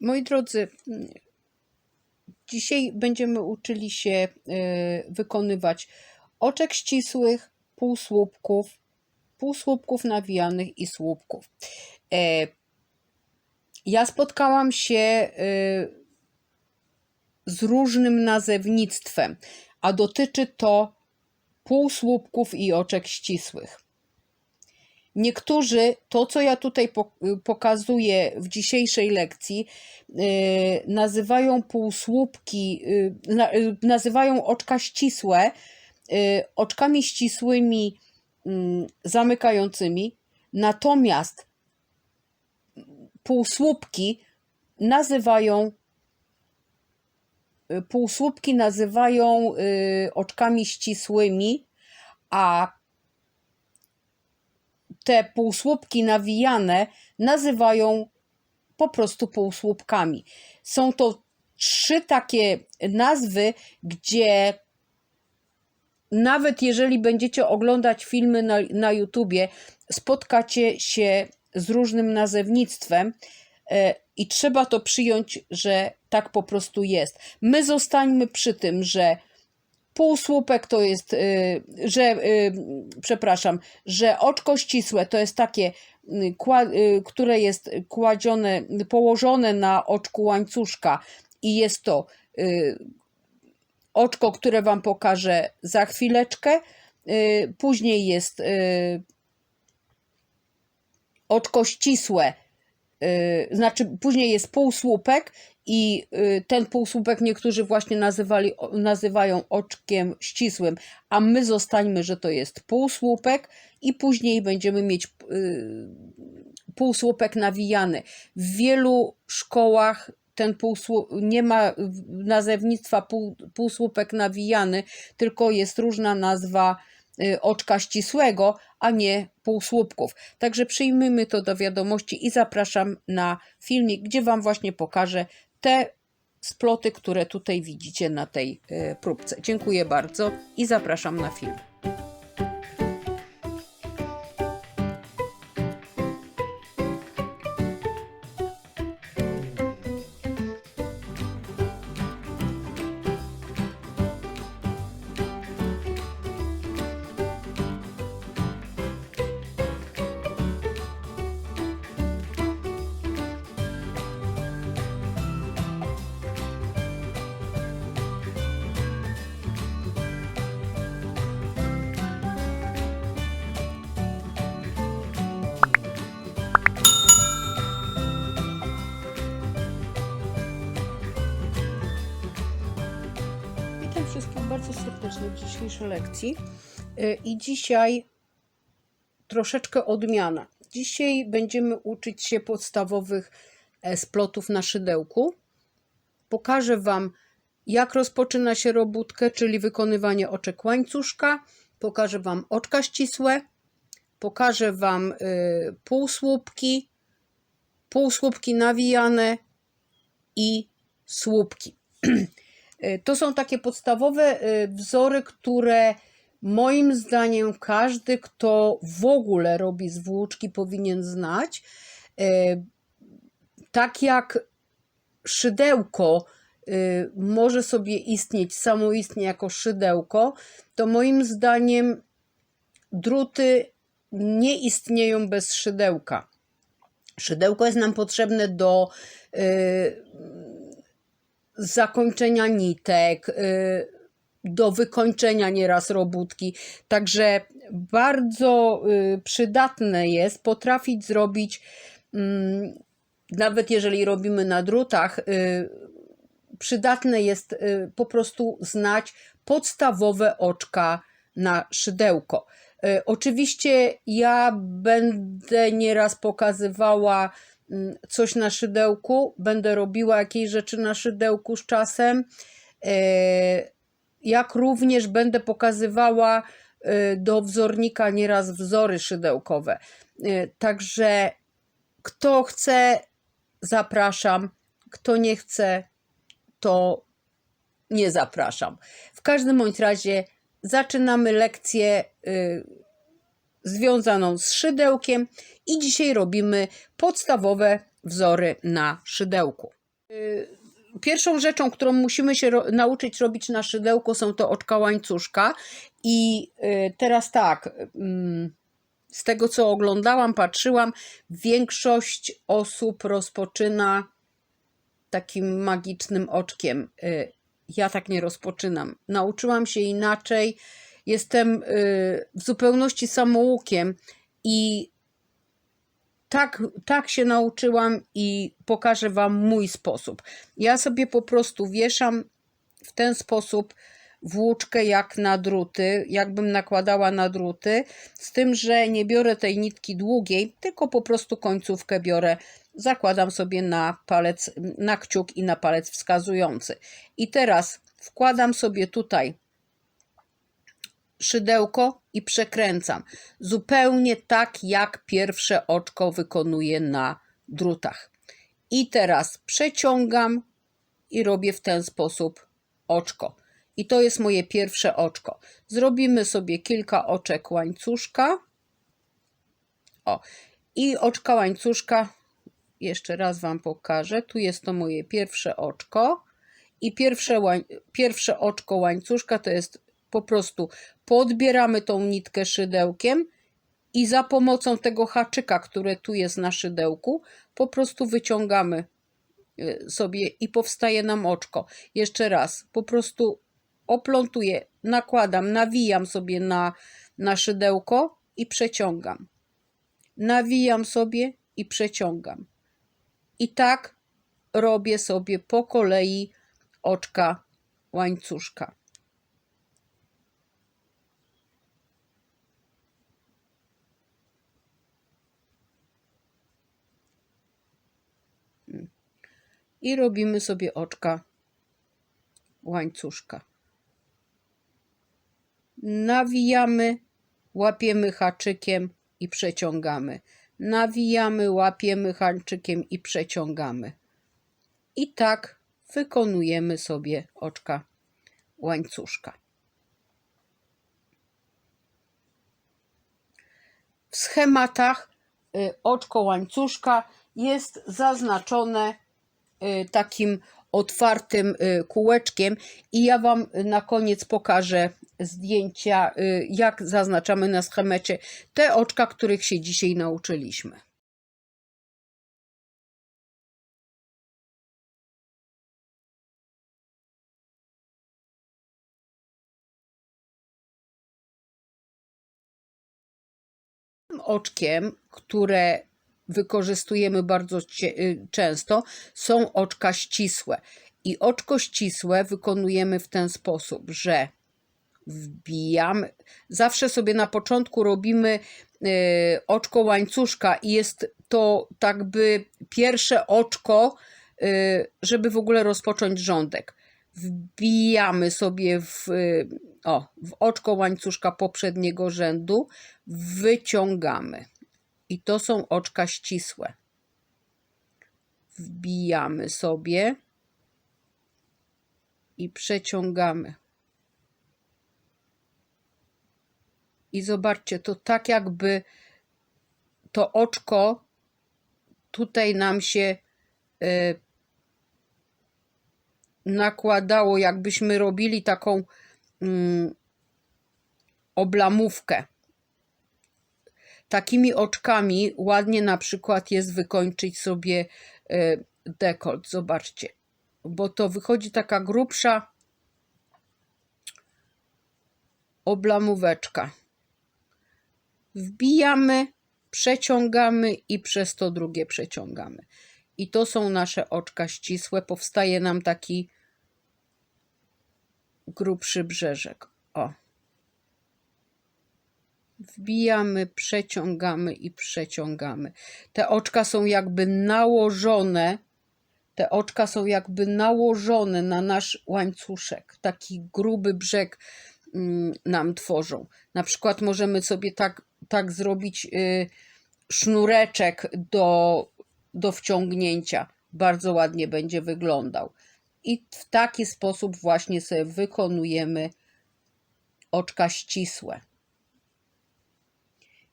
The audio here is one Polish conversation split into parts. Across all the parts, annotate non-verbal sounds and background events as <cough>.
Moi drodzy, dzisiaj będziemy uczyli się e, wykonywać oczek ścisłych, półsłupków, półsłupków nawijanych i słupków. E, Ja spotkałam się e, z różnym nazewnictwem, a dotyczy to półsłupków i oczek ścisłych. Niektórzy to, co ja tutaj po- pokazuję w dzisiejszej lekcji, yy, nazywają półsłupki, yy, nazywają oczka ścisłe oczkami ścisłymi mm, zamykającymi, natomiast półsłupki nazywają y, półsłupki nazywają y, oczkami ścisłymi, a te półsłupki nawijane nazywają po prostu półsłupkami. Są to trzy takie nazwy, gdzie nawet jeżeli będziecie oglądać filmy na, na YouTubie, spotkacie się z różnym nazewnictwem e, i trzeba to przyjąć, że tak po prostu jest. My zostańmy przy tym, że półsłupek to jest, y, że, y, przepraszam, że oczko ścisłe to jest takie, y, które jest kładzione, położone na oczku łańcuszka i jest to oczko, które Wam pokażę za chwileczkę. Później jest oczko ścisłe, znaczy później jest półsłupek i y, ten półsłupek niektórzy właśnie nazywali, nazywają oczkiem ścisłym, a my zostańmy, że to jest półsłupek i później będziemy mieć y, półsłupek nawijany. W wielu szkołach ten półsłu- nie ma nazewnictwa pół, półsłupek nawijany, tylko jest różna nazwa y, oczka ścisłego, a nie półsłupków. Także przyjmijmy to do wiadomości i zapraszam na filmik, gdzie Wam właśnie pokażę te sploty, które tutaj widzicie na tej y, próbce. Dziękuję bardzo i zapraszam na film. W dzisiejszej lekcji. Y, I dzisiaj troszeczkę odmiana. Dzisiaj będziemy uczyć się podstawowych e, splotów na szydełku. Pokażę Wam, jak rozpoczyna się robótkę, czyli wykonywanie oczek łańcuszka. Pokażę Wam oczka ścisłe. Pokażę Wam y, półsłupki, półsłupki nawijane i słupki. <clears throat> Y, To są takie podstawowe y, wzory, które moim zdaniem każdy, kto w ogóle robi zwłóczki, powinien znać. Y, Tak jak szydełko może sobie istnieć, samoistnie jako szydełko, to moim zdaniem druty nie istnieją bez szydełka. Szydełko jest nam potrzebne do zakończenia nitek, y, do wykończenia nieraz robótki. Także bardzo y, przydatne jest potrafić zrobić, mm, nawet jeżeli robimy na drutach, y, przydatne jest po prostu znać podstawowe oczka na szydełko. Oczywiście ja będę nieraz pokazywała coś na szydełku, będę robiła jakieś rzeczy na szydełku z czasem, e, jak również będę pokazywała e, do wzornika nieraz wzory szydełkowe. E, Także kto chce, zapraszam, kto nie chce, to nie zapraszam. W każdym bądź razie zaczynamy lekcję y, związaną z szydełkiem i dzisiaj robimy podstawowe wzory na szydełku. Y, Pierwszą rzeczą, którą musimy się nauczyć robić na szydełku, są to oczka łańcuszka. I y, teraz tak, mm, z tego co oglądałam, patrzyłam, większość osób rozpoczyna takim magicznym oczkiem. Y, Ja tak nie rozpoczynam. Nauczyłam się inaczej. Jestem y, w zupełności samoukiem i tak, tak się nauczyłam i pokażę Wam mój sposób. Ja sobie po prostu wieszam w ten sposób włóczkę jak na druty, jakbym nakładała na druty, z tym, że nie biorę tej nitki długiej, tylko po prostu końcówkę biorę, zakładam sobie na palec, na kciuk i na palec wskazujący. I teraz wkładam sobie tutaj szydełko i przekręcam. Zupełnie tak, jak pierwsze oczko wykonuję na drutach. I teraz przeciągam i robię w ten sposób oczko. I to jest moje pierwsze oczko. Zrobimy sobie kilka oczek łańcuszka. O, i oczka łańcuszka. Jeszcze raz Wam pokażę. Tu jest to moje pierwsze oczko. I pierwsze, pierwsze oczko łańcuszka to jest po prostu podbieramy tą nitkę szydełkiem i za pomocą tego haczyka, które tu jest na szydełku, po prostu wyciągamy y, sobie i powstaje nam oczko. Jeszcze raz, po prostu oplątuję, nakładam, nawijam sobie na, na szydełko i przeciągam. Nawijam sobie i przeciągam. I tak robię sobie po kolei oczka łańcuszka. I robimy sobie oczka łańcuszka. Nawijamy, łapiemy haczykiem i przeciągamy. Nawijamy, łapiemy haczykiem i przeciągamy. I tak wykonujemy sobie oczka łańcuszka. W schematach y, oczko łańcuszka jest zaznaczone takim otwartym y, kółeczkiem i ja Wam na koniec pokażę zdjęcia, y, jak zaznaczamy na schemacie te oczka, których się dzisiaj nauczyliśmy. Oczkiem, które wykorzystujemy bardzo y, często, są oczka ścisłe. I oczko ścisłe wykonujemy w ten sposób, że wbijamy. Zawsze sobie na początku robimy y, oczko łańcuszka i jest to tak by pierwsze oczko, y, żeby w ogóle rozpocząć rządek. Wbijamy sobie w, o, w oczko łańcuszka poprzedniego rzędu, wyciągamy. I to są oczka ścisłe. Wbijamy sobie i przeciągamy. I zobaczcie, to tak jakby to oczko tutaj nam się y, nakładało, jakbyśmy robili taką mm, oblamówkę. Takimi oczkami ładnie na przykład jest wykończyć sobie y, dekolt. Zobaczcie, bo to wychodzi taka grubsza oblamóweczka. Wbijamy, przeciągamy i przez to drugie przeciągamy. I to są nasze oczka ścisłe. Powstaje nam taki grubszy brzeżek. O. Wbijamy, przeciągamy i przeciągamy. Te oczka są jakby nałożone. Te oczka są jakby nałożone na nasz łańcuszek. Taki gruby brzeg mm, nam tworzą. Na przykład możemy sobie tak, tak zrobić y, sznureczek do, do wciągnięcia. Bardzo ładnie będzie wyglądał. I w taki sposób właśnie sobie wykonujemy oczka ścisłe.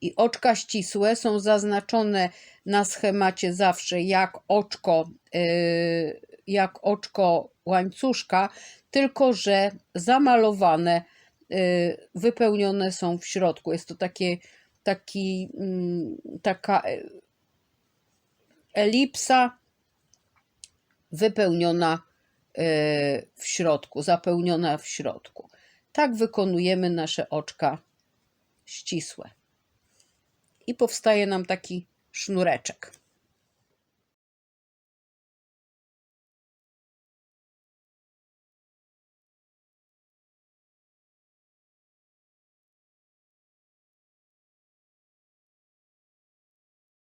I oczka ścisłe są zaznaczone na schemacie zawsze jak oczko, yy, jak oczko łańcuszka, tylko że zamalowane, yy, wypełnione są w środku. Jest to takie, taki, mm, taka e, elipsa wypełniona yy, w środku, zapełniona w środku. Tak wykonujemy nasze oczka ścisłe. I powstaje nam taki sznureczek.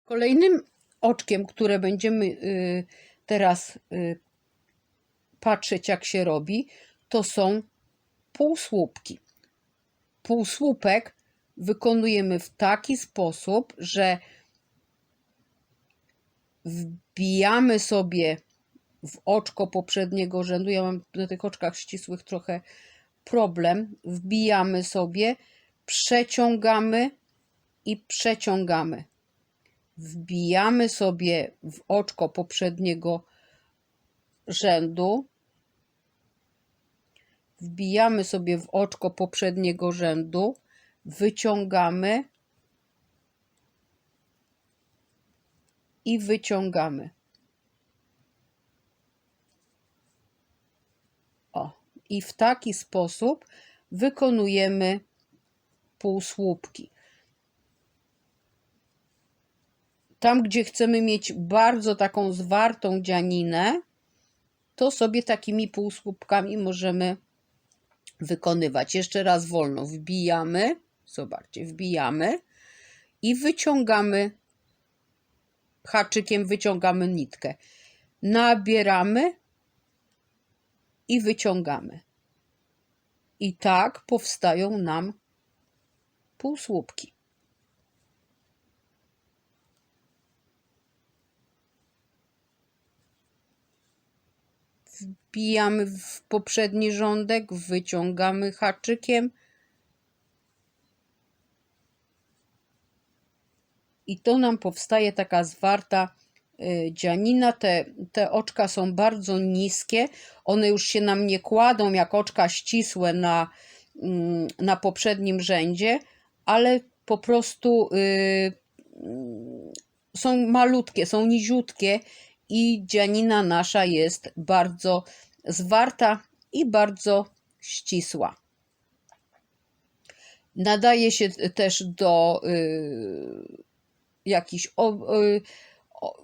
Kolejnym oczkiem, które będziemy y, teraz y, patrzeć, jak się robi, to są półsłupki. Półsłupek wykonujemy w taki sposób, że wbijamy sobie w oczko poprzedniego rzędu. Ja mam na tych oczkach ścisłych trochę problem. Wbijamy sobie, przeciągamy i przeciągamy. Wbijamy sobie w oczko poprzedniego rzędu. Wbijamy sobie w oczko poprzedniego rzędu, wyciągamy i wyciągamy. O, i w taki sposób wykonujemy półsłupki. Tam, gdzie chcemy mieć bardzo taką zwartą dzianinę, to sobie takimi półsłupkami możemy wykonywać. Jeszcze raz wolno wbijamy, zobaczcie, wbijamy i wyciągamy haczykiem, wyciągamy nitkę. Nabieramy i wyciągamy. I tak powstają nam półsłupki. wbijamy w poprzedni rządek, wyciągamy haczykiem i to nam powstaje taka zwarta y, dzianina. Te, te oczka są bardzo niskie, one już się nam nie kładą jak oczka ścisłe na, mm, na poprzednim rzędzie, ale po prostu y, mm, są malutkie, są niziutkie i dzianina nasza jest bardzo zwarta i bardzo ścisła. Nadaje się też do y, jakichś, y,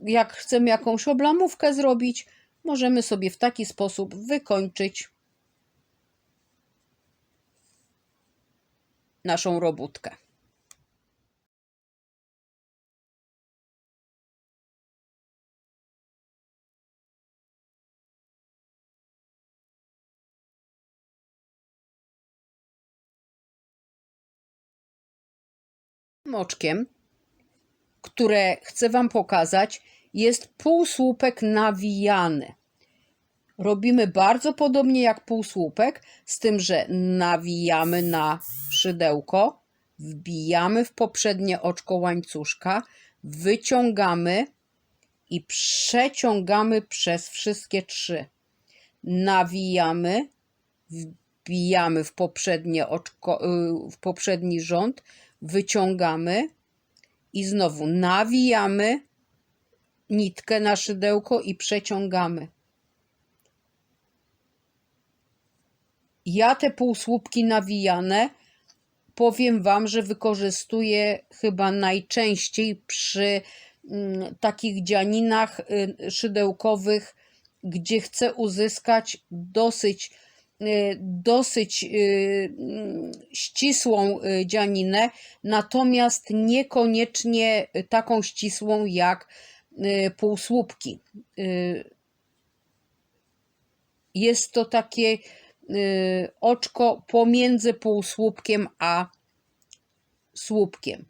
jak chcemy jakąś oblamówkę zrobić, możemy sobie w taki sposób wykończyć naszą robótkę. oczkiem, które chcę Wam pokazać, jest półsłupek nawijany. Robimy bardzo podobnie jak półsłupek, z tym, że nawijamy na szydełko, wbijamy w poprzednie oczko łańcuszka, wyciągamy i przeciągamy przez wszystkie trzy. Nawijamy, wbijamy w poprzednie oczko, y, w poprzedni rząd, wyciągamy i znowu nawijamy nitkę na szydełko i przeciągamy. Ja te półsłupki nawijane powiem Wam, że wykorzystuję chyba najczęściej przy mm, takich dzianinach y, szydełkowych, gdzie chcę uzyskać dosyć dosyć y, ścisłą y, dzianinę, natomiast niekoniecznie taką ścisłą jak półsłupki. Jest to takie oczko pomiędzy półsłupkiem a słupkiem.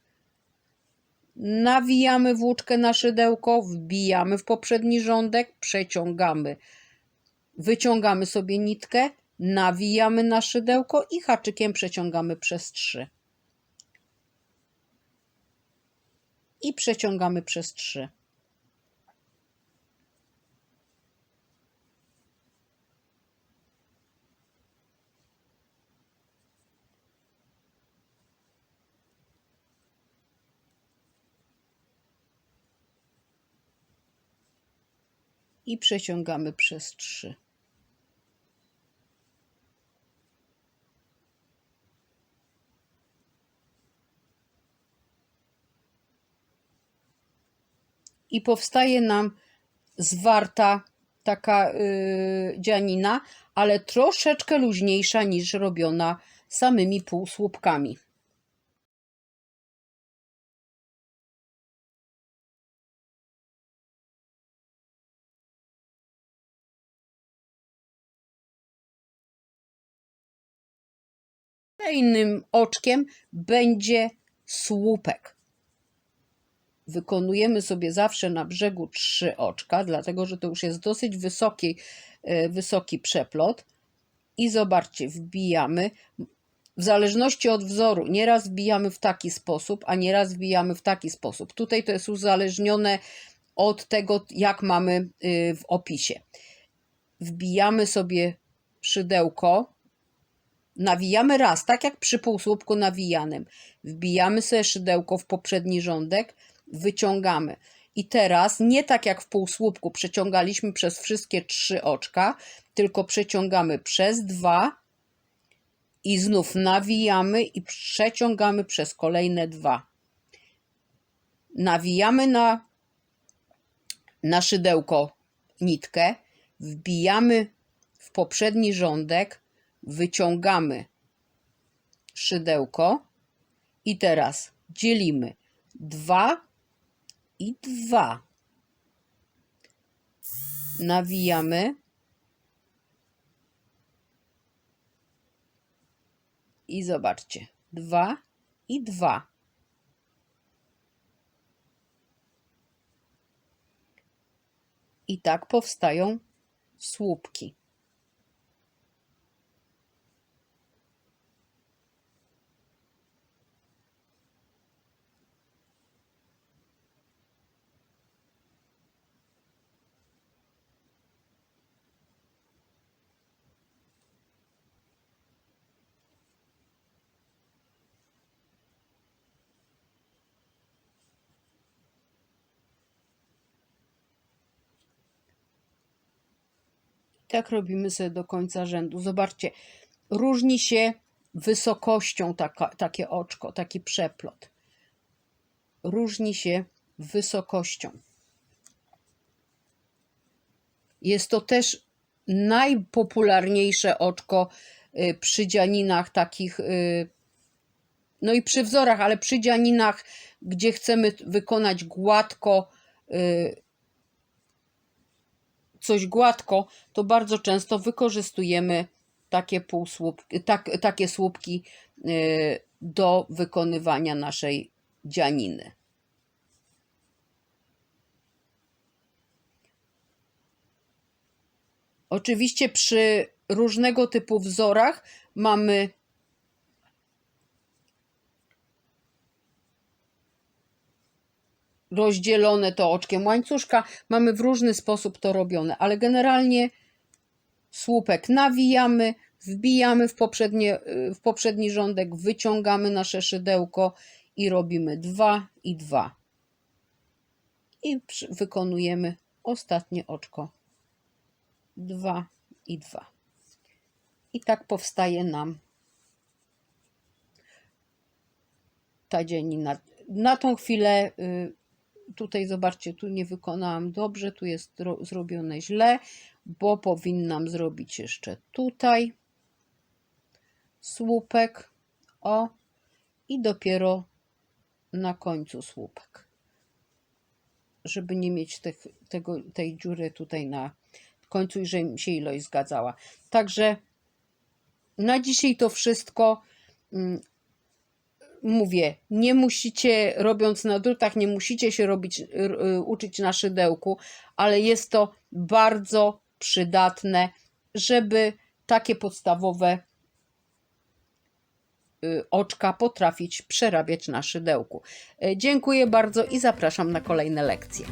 Nawijamy włóczkę na szydełko, wbijamy w poprzedni rządek, przeciągamy, wyciągamy sobie nitkę, nawijamy na szydełko i haczykiem przeciągamy przez trzy. i przeciągamy przez 3. i przeciągamy przez 3. I powstaje nam zwarta taka yy, dzianina, ale troszeczkę luźniejsza niż robiona samymi półsłupkami. Kolejnym oczkiem będzie słupek. Wykonujemy sobie zawsze na brzegu trzy oczka, dlatego że to już jest dosyć wysoki, e, wysoki przeplot. I zobaczcie, wbijamy. W zależności od wzoru, nieraz wbijamy w taki sposób, a nieraz wbijamy w taki sposób. Tutaj to jest uzależnione od tego, jak mamy y, w opisie. Wbijamy sobie szydełko Nawijamy raz, tak jak przy półsłupku nawijanym. Wbijamy sobie szydełko w poprzedni rządek, wyciągamy. I teraz nie tak jak w półsłupku przeciągaliśmy przez wszystkie trzy oczka, tylko przeciągamy przez dwa i znów nawijamy i przeciągamy przez kolejne dwa. Nawijamy na, na szydełko nitkę, wbijamy w poprzedni rządek, wyciągamy szydełko i teraz dzielimy 2 i 2. Nawijamy i zobaczcie 2 i 2. I tak powstają słupki. Tak robimy sobie do końca rzędu. Zobaczcie, różni się wysokością taka, takie oczko, taki przeplot. Różni się wysokością. Jest to też najpopularniejsze oczko y, przy dzianinach takich, y, no i przy wzorach, ale przy dzianinach, gdzie chcemy wykonać gładko y, coś gładko, to bardzo często wykorzystujemy takie, półsłupki, tak, takie słupki y, do wykonywania naszej dzianiny. Oczywiście przy różnego typu wzorach mamy rozdzielone to oczkiem łańcuszka. Mamy w różny sposób to robione, ale generalnie słupek nawijamy, wbijamy w, poprzednie, w poprzedni rządek, wyciągamy nasze szydełko i robimy dwa i dwa. I wykonujemy ostatnie oczko. Dwa i dwa. I tak powstaje nam ta dzienina. Na tą chwilę y, tutaj zobaczcie, tu nie wykonałam dobrze, tu jest zrobione źle, bo powinnam zrobić jeszcze tutaj słupek, o, i dopiero na końcu słupek, żeby nie mieć tego, tej dziury tutaj na końcu i żeby się ilość zgadzała. Także na dzisiaj to wszystko. Mówię, nie musicie, robiąc na drutach, nie musicie się robić, y, uczyć na szydełku, ale jest to bardzo przydatne, żeby takie podstawowe y, oczka potrafić przerabiać na szydełku. E, Dziękuję bardzo i zapraszam na kolejne lekcje.